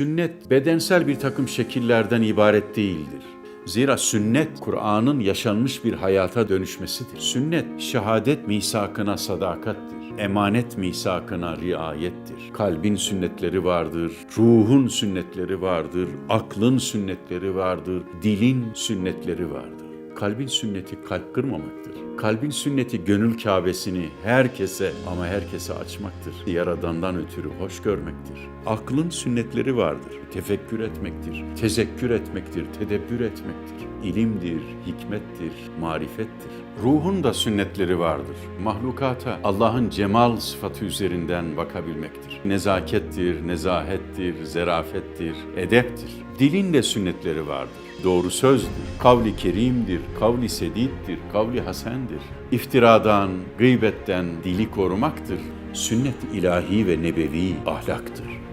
Sünnet bedensel bir takım şekillerden ibaret değildir. Zira sünnet Kur'an'ın yaşanmış bir hayata dönüşmesidir. Sünnet şehadet misakına sadakattir. Emanet misakına riayettir. Kalbin sünnetleri vardır, ruhun sünnetleri vardır, aklın sünnetleri vardır, dilin sünnetleri vardır. Kalbin sünneti kalp kırmamaktır. Kalbin sünneti gönül Kabe'sini herkese ama herkese açmaktır. Yaradandan ötürü hoş görmektir. Aklın sünnetleri vardır. Tefekkür etmektir, tezekkür etmektir, tedebbür etmektir. İlimdir, hikmettir, marifettir. Ruhun da sünnetleri vardır. Mahlukata Allah'ın cemal sıfatı üzerinden bakabilmektir. Nezakettir, nezahettir, zerafettir, edeptir. Dilin de sünnetleri vardır doğru sözdür, kavli kerimdir, kavli sedittir, kavli hasendir. İftiradan, gıybetten dili korumaktır. Sünnet ilahi ve nebevi ahlaktır.